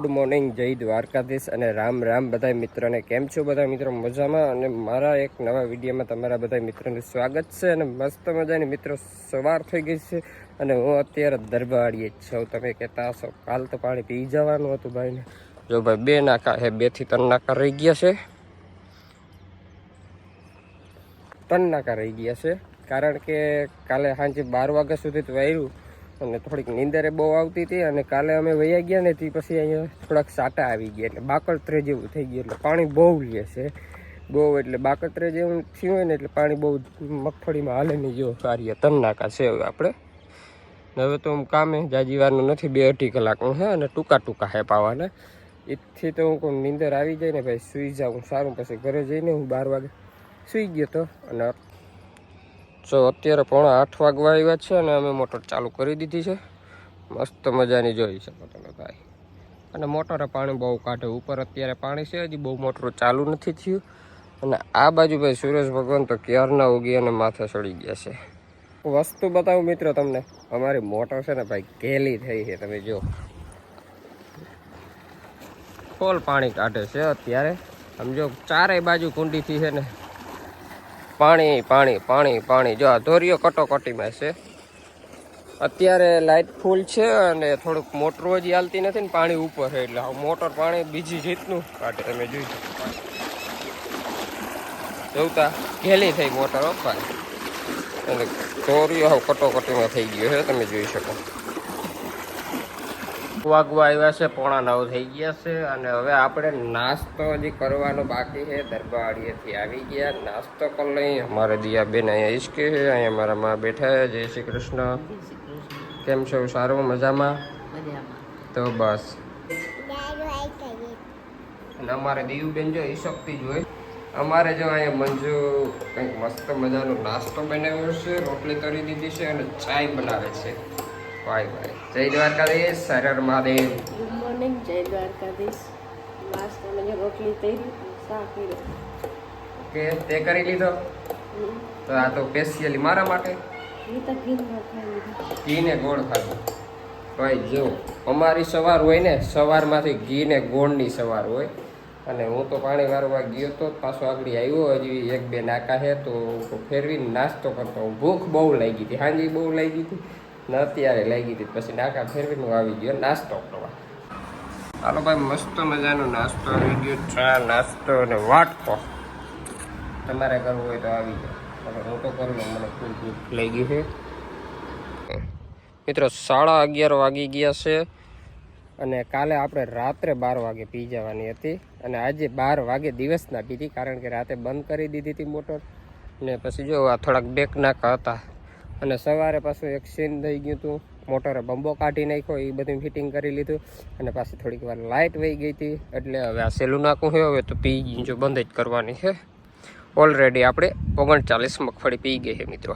Good morning, જય દ્વારકાધીશ અને રામ રામ બધા મિત્રોને. કેમ છો બધા મિત્રો? મજામાં? અને મારા એક નવા વિડીયોમાં તમારા બધા મિત્રોનું સ્વાગત છે અને મસ્ત મજાની મિત્રો સવાર થઈ ગઈ છે અને હું અત્યારે દરબારીએ જ છું. તમે કહેતા હશો, કાલ તો પાણી પી જવાનું હતું ભાઈને. જો ભાઈ, બે નાકા હે બેથી ત્રણ નાકા રહી ગયા છે. ત્રણ નાકા રહી ગયા છે. કારણ કે કાલે સાંજે બાર વાગ્યા સુધી તો વાયરું અને થોડીક નીંદરે બહુ આવતી હતી અને કાલે અમે વૈયા ગયા ને તે પછી અહીંયા થોડાક સાટા આવી ગયા એટલે બાકળતરે જેવું થઈ ગયું એટલે પાણી બહુ લે છે બહુ એટલે બાકળત્રે જેવું થયું હોય ને એટલે પાણી બહુ મગફળીમાં હાલે નહીં જેવું કાર્ય તન્નાકા છે આપણે. હવે તો હું કામે જાજીવારનું નથી, બે અઢી કલાકનું હે અને ટૂંકા ટૂંકા હે પાવાને. એથી તો હું કોઈ નીંદર આવી જાય ને ભાઈ સૂઈ જાઉં, સારું, પછી ઘરે જઈને હું બાર વાગે સૂઈ ગયો તો. અને જો અત્યારે પોણા આઠ વાગવા આવ્યા છે અને અમે મોટર ચાલુ કરી દીધી છે. મસ્ત મજાની જોઈ શકો તમે ભાઈ. અને મોટરે પાણી બહુ કાઢે. ઉપર અત્યારે પાણી છે, હજી બહુ મોટર ચાલુ નથી થયું. અને આ બાજુ ભાઈ સુરેશ ભગવાન તો ક્યારના ઉગી અને માથે ચડી ગયા છે. વસ્તુ બતાવું મિત્રો તમને. અમારી મોટર છે ને ભાઈ કેલી થઈ છે. તમે જો ફોલ પાણી કાઢે છે અત્યારે. સમજો ચારેય બાજુ કુંડીથી છે ને. પાણી પાણી પાણી પાણી. જો આ ધોરીઓ કટોકટીમાં છે. અત્યારે લાઇટ ફૂલ છે અને થોડુંક મોટર હજી હાલતી નથી ને પાણી ઉપર છે એટલે મોટર પાણી બીજી રીતનું કાઢે. તમે જોઈ શકો. જોતા ઘેલી થઈ મોટર ભાઈ અને ધોરીઓ કટોકટીમાં થઈ ગયો છે તમે જોઈ શકો. વાગવા આવ્યા છે પોણા નવ થઈ ગયા છે અને હવે આપણે નાસ્તો હજી કરવાનો બાકી છે. દરબારીએથી આવી ગયા. નાસ્તો કરી લઈ અમારે દિયાબેન અહીંયા ઈશ્કે છે અહીંયા મારા માં બેઠા છે. જય શ્રી કૃષ્ણ. કેમ છો? સારું? મજામાં? તો બસ. અને અમારે દિયુબેન જો ઈશકતી જોઈ અમારે જો અહીંયા મંજુ કંઈક મસ્ત મજાનો નાસ્તો બનાવ્યો છે. રોટલી કરી દીધી છે અને ચાય બનાવે છે. ભાઈ ભાઈ. જય દ્વારકાધીશ સરર મહાદેવ. ગુડ મોર્નિંગ જય દ્વારકાધીશ. નાસ્તામાં જે રોટલી તૈરી શાક કર્યો. કે તે કરી લીધો? તો આ તો સ્પેશિયલી મારા માટે. ઘી ને ગોળ ખાધું. ભાઈ જો અમારી સવાર હોય ને સવારમાંથી ઘી ને ગોળની સવાર હોય. અને હું તો પાણી વારવા ગયો તો પાછો આગળ આવ્યો હજી એક બે નાકા છે તો ફેરવીને નાસ્તો કરતો. ભૂખ બહુ લાગી હતી. હાંજી બહુ લાગી હતી. ને અત્યારે લાગી હતી. પછી નાકા ફેરવીને આવી ગયો, નાસ્તો કરવા. હાલો ભાઈ, મસ્ત મજાનો નાસ્તો આવી ગયો ચા, નાસ્તો અને વાટકો. તમારે કરવું હોય તો આવી જાઓ. હું તો કરું મને ખૂબ ભૂખ ગયું છે. મિત્રો, સાડા અગિયાર વાગી ગયા છે અને કાલે આપણે રાત્રે બાર વાગે પી જવાની હતી અને આજે બાર વાગે દિવસના પીધી કારણ કે રાતે બંધ કરી દીધી હતી મોટર. ને પછી જો આ થોડાક બેક નાકા હતા. અને સવારે પાછું એક સીન થઈ ગયું હતું. મોટરે બંબો કાઢી નાખ્યો, એ બધું ફિટિંગ કરી લીધું. અને પાછી થોડીક વાર લાઇટ વહી ગઈ હતી. એટલે હવે આ સેલું નાખવું છે, હવે તો પી ગયું જો બંધ જ કરવાની છે. ઓલરેડી આપણે ઓગણચાલીસ મગફળી પી ગઈ છે, મિત્રો.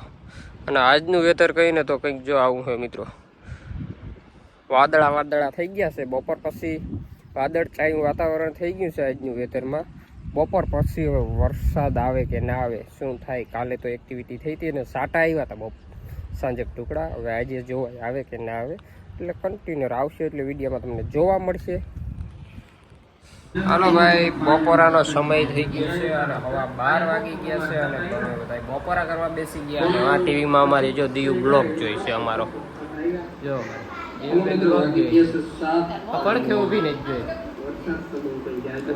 અને આજનું વેધર કહીને તો કંઈક જો આવું છે, મિત્રો. વાદળા વાદળા થઈ ગયા છે. બપોર પછી વાદળ ચાયું વાતાવરણ થઈ ગયું છે આજનું વેધરમાં બપોર પછી હવે વરસાદ આવે કે ના આવે, શું થાય? કાલે તો એક્ટિવિટી થઈ હતી અને સાટા આવ્યા હતા બપ સાંજે ટુકડા, હવે આજે જોવા આવે કે ના આવે, એટલે કન્ટિન્યુ આવશે એટલે વિડીયોમાં તમને જોવા મળશે. હાલો ભાઈ, બપોરાનો સમય થઈ ગયો છે અને હવા બાર વાગી ગયા છે અને તમે બપોરા કરવા બેસી ગયા અને આ ટીવીમાં અમારે જો દીવ બ્લોગ જોઈ છે અમારો. જો છે. પડખે ઊભી ને જોઈ.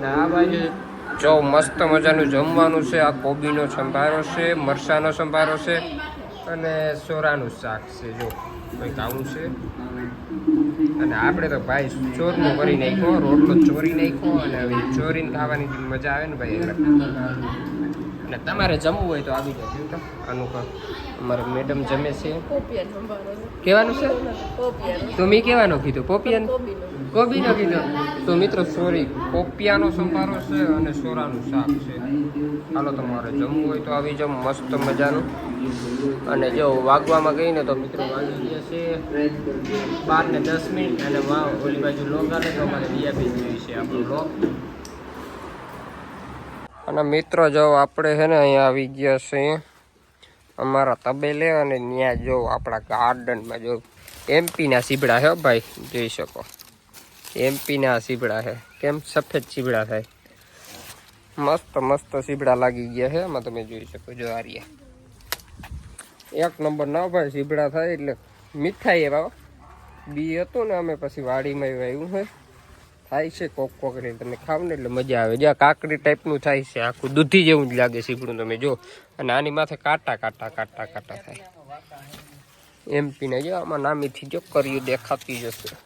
આ બાજુ જો મસ્ત મજાનું જમવાનું છે, આ કોબીનો સંભારો છે મરસાનો સંભારો છે. અને સોરાનું શાક છે, જો કંઈક આવું છે. અને આપણે તો ભાઈ ચોરનું કરી નાખ્યો, રોટલો ચોરી નાખ્યો અને હવે ચોરીને ખાવાની મજા આવે ને ભાઈ? એટલે તમારે જમવું હોય તો આવી જાવ તો? આનું અમારે મેડમ જમે છે. કહેવાનું છે. તો મેં કહેવાનું કીધું? પોપિયાનું? કોબીનો. કીધો. તો મિત્રો સોરી પોપિયાનો સંભારો છે અને સોરાનું શાક છે. હાલો તમારે જમવું હોય તો આવી જાઓ. મસ્ત મજાનું. અને જો વાગવામાં ગઈને તો મિત્રો વાગી ગયા છે બાર ને દસ મિનિટ અને ઓલી બાજુ લોગ આવે તો અમારે દિયાબેન જોઈએ છે આપણો લોગ અને મિત્રો, જો આપણે છે ને અહીંયા આવી ગયા છે અમારા તબેલે અને ત્યાં જો આપણા ગાર્ડનમાં જો એમપીના સીબડા હે ભાઈ, જોઈ શકો. એમપીના સીબડા છે. કેમ સફેદ સીબડા થાય? મસ્ત મસ્ત સીબડા લાગી ગયા છે એમાં તમે જોઈ શકો, જો આ એક નંબર ના ભાઈ, સીબડા થાય એટલે મીઠાઈ એવા બી હતું ને, અમે પછી વાડીમાં આવ્યું છે. થાય છે કોક કોક ને તમે ખાવ ને એટલે મજા આવે. જ્યાં કાકડી ટાઈપનું થાય છે, આખું દૂધી જેવું જ લાગે સીપડું તમે જો. અને આની માથે કાંટા કાંટા કાંટા કાંટા થાય. એમપીને જો આમાં નામીથી જો કર્યું દેખાતી જશે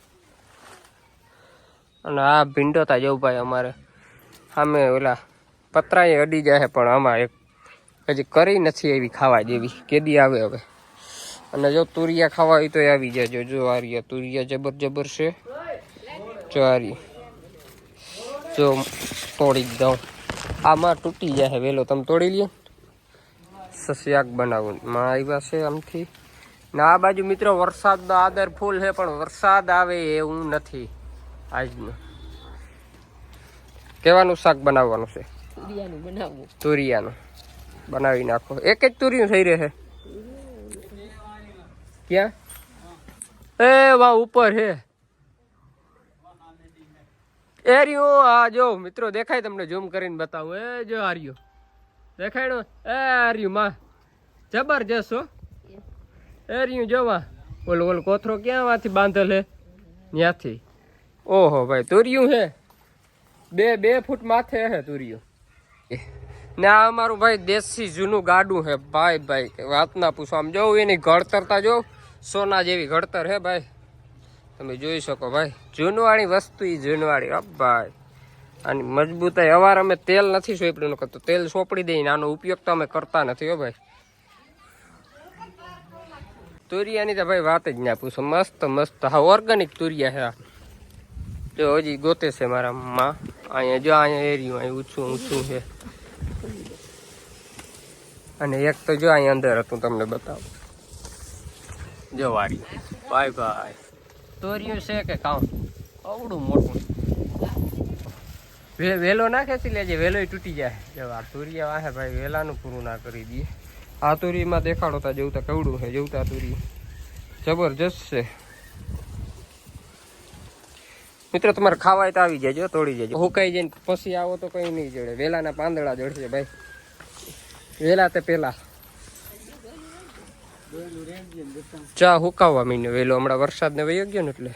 અને આ ભીંડોતા જવું ભાઈ અમારે. સામે ઓલા પતરાએ અડી જાય પણ આમાં એક હજી કરી નથી એવી ખાવા જેવી. કેદી આવે હવે. અને જો તુરિયા ખાવા હોય તો આવી જાય. જો આ તુરિયા જબર જબર છે. જો જો તોડી જ દઉં. આમાં તૂટી જાય વહેલો તમે તોડી લ્યો. સસ્યાક બનાવું. માં આવ્યા છે આમથી. ને આ બાજુ મિત્રો વરસાદનો આદર ફૂલ છે પણ વરસાદ આવે એવું નથી આજનું. કેવાનું શાક બનાવવાનું છે? તુરિયાનું બનાવી. નાખો. એક જ તુરિયું થઈ રહે ક્યાં? એ વા ઉપર હે એ રહ્યો આ જો મિત્રો દેખાય તમને, ઝૂમ કરીને બતાવું. એ જો આર્યો. દેખાયણો? એ આર્યું, માં. જબરજસ્ત, હો. એ રહ્યું જોવા ઓલો ઓલો કોથરો ક્યાં માંથી બાંધેલ હે? ત્યાંથી ઓહો, ભાઈ, તુર્યું હે. બે બે ફૂટ માથે હે તુર્યું. ને આ અમારું ભાઈ દેશી જૂનું ગાડું હે. ભાઈ ભાઈ વાત ના પૂછો. આમ જોઉં એની ઘડતરતા જો, સોના જેવી ઘડતર હે, ભાઈ. તમે જોઈ શકો ભાઈ, જૂનવાળી વસ્તુ એ જૂનવાળી અપ ભાઈ. આની મજબૂતાઈ અવાર અમે તેલ નથી સોંપડ્યું કરતો તેલ સોંપડી દઈને આનો ઉપયોગ તો અમે કરતા નથી, હો ભાઈ. તુરિયાની તો ભાઈ વાત જ ના પૂછો, મસ્ત મસ્ત, હા ઓર્ગેનિક તુરિયા છે જો હજી ગોતે છે મારા માં, અહીંયા જો અહીંયા એરિયું અહીં ઊંચું ઊંચું છે. અને એક તો જો અહીં અંદર હતું, તમને બતાવું. જો વાડી બાય બાય. તોરિયું છે કે કામ અવડું મોટું. વેલો ના ખેંચી લેજે વેલો તૂટી જાય. જવા તુરિયા વાહે ભાઈ, વેલાનું પૂરું ના કરી દઈએ. આ તુરીમાં દેખાડો તા જવતા કવડું છે જવતા તુરી જબરજસ્ત છે. મિત્રો, તમારે ખાવાય તો આવી જજો તોડી જજો હુકાઈ જઈને પછી આવો તો કઈ નહીં જડે. વેલાના પાંદડા જડશે ભાઈ. વેલા તે પેલા. ચા હુકાવવા મીન્યો વેલો. હમણાં વરસાદ ને વયો ગયો ને એટલે.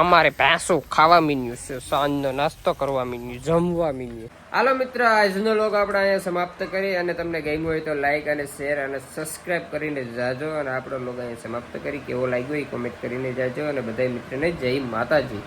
અમારે પેસો ખાવા મીન્યું છે. સાંજનો નાસ્તો કરવા મીન્યું, જમવા મીન્યું. હાલો મિત્ર આજનો લોગ આપણે અહીંયા સમાપ્ત કરી અને તમને ગમ્યું હોય તો લાઈક અને શેર અને સબસ્ક્રાઇબ કરીને જાજો અને આપણો લોગ અહીંયા સમાપ્ત કરી. કેવો લાગ્યો એ કોમેન્ટ કરીને જાજો અને બધા મિત્રને જય માતાજી.